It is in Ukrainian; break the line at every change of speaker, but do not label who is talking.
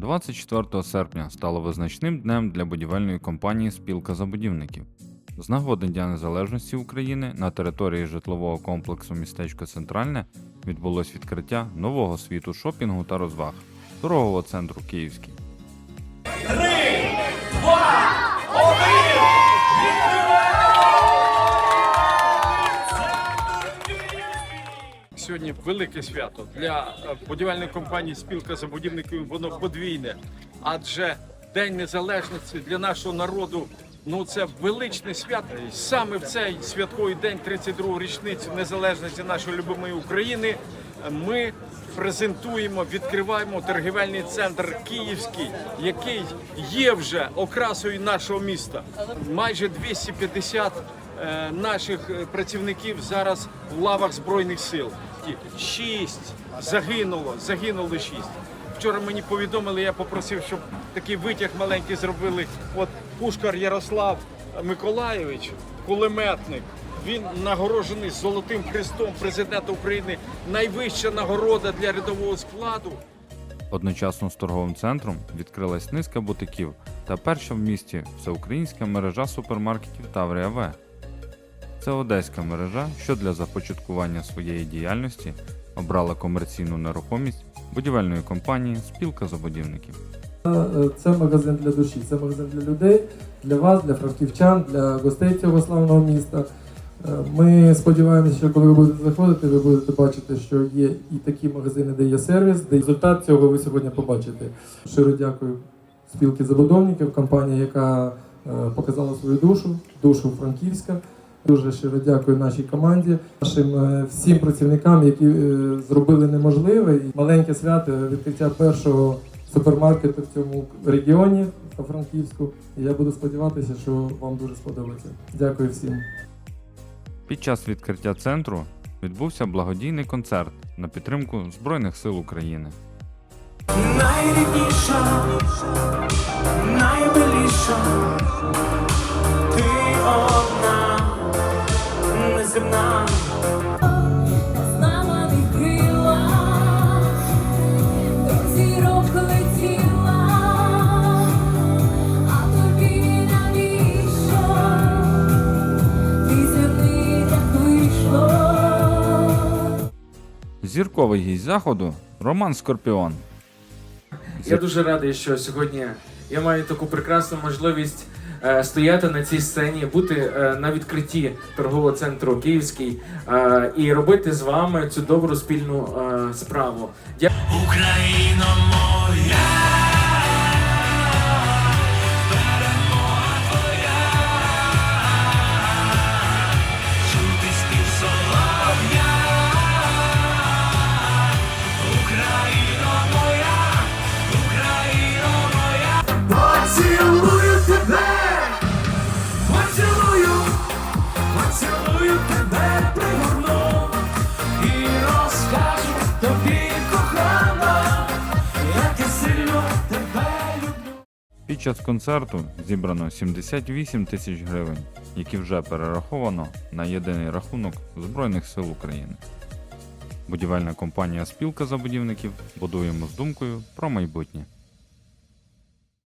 24 серпня стало визначним днем для будівельної компанії Спілка забудівників. З нагоди Дня Незалежності України на території житлового комплексу містечко Центральне відбулось відкриття нового світу шопінгу та розваг торгового центру Київський.
Сьогодні велике свято для е, будівельної компанії Спілка забудівників воно подвійне, адже День Незалежності для нашого народу ну це величне свято. І Саме в цей святковий день, 32-го річницю незалежності нашої любимої України, ми презентуємо, відкриваємо торгівельний центр Київський, який є вже окрасою нашого міста. Майже 250 е, наших е, працівників зараз в лавах збройних сил. Шість загинуло, загинули шість. Вчора мені повідомили, я попросив, щоб такий витяг маленький зробили. От Пушкар Ярослав Миколайович, кулеметник. Він нагороджений золотим хрестом президента України. Найвища нагорода для рядового складу.
Одночасно з торговим центром відкрилась низка бутиків та перша в місті всеукраїнська мережа супермаркетів Таврія В. Це одеська мережа, що для започаткування своєї діяльності обрала комерційну нерухомість будівельної компанії Спілка забудівників.
Е, Це магазин для душі, це магазин для людей, для вас, для франківчан, для гостей цього славного міста. Е, Ми сподіваємося, що коли ви будете заходити, ви будете бачити, що є і такі магазини, де є сервіс, де результат цього ви сьогодні побачите. Щиро дякую спілки забудовників, компанії, яка е, показала свою душу, душу Франківська. Дуже щиро дякую нашій команді, нашим е, всім працівникам, які е, зробили неможливе. І Маленьке свято відкриття першого супермаркету в цьому регіоні по Франківську. І я буду сподіватися, що вам дуже сподобається. Дякую всім.
Під час відкриття центру відбувся благодійний концерт на підтримку Збройних сил України.
Найрідніша, наймиліша, ти
Зірковий гість заходу Роман Скорпіон.
Я дуже радий, що сьогодні я маю таку прекрасну можливість е, стояти на цій сцені, бути е, на відкритті торгового центру Київський е, і робити з вами цю добру спільну е, справу. Дякую.
Україна моя,
Під час концерту зібрано 78 тисяч гривень, які вже перераховано на єдиний рахунок Збройних сил України. Будівельна компанія Спілка забудівників будуємо з думкою про майбутнє.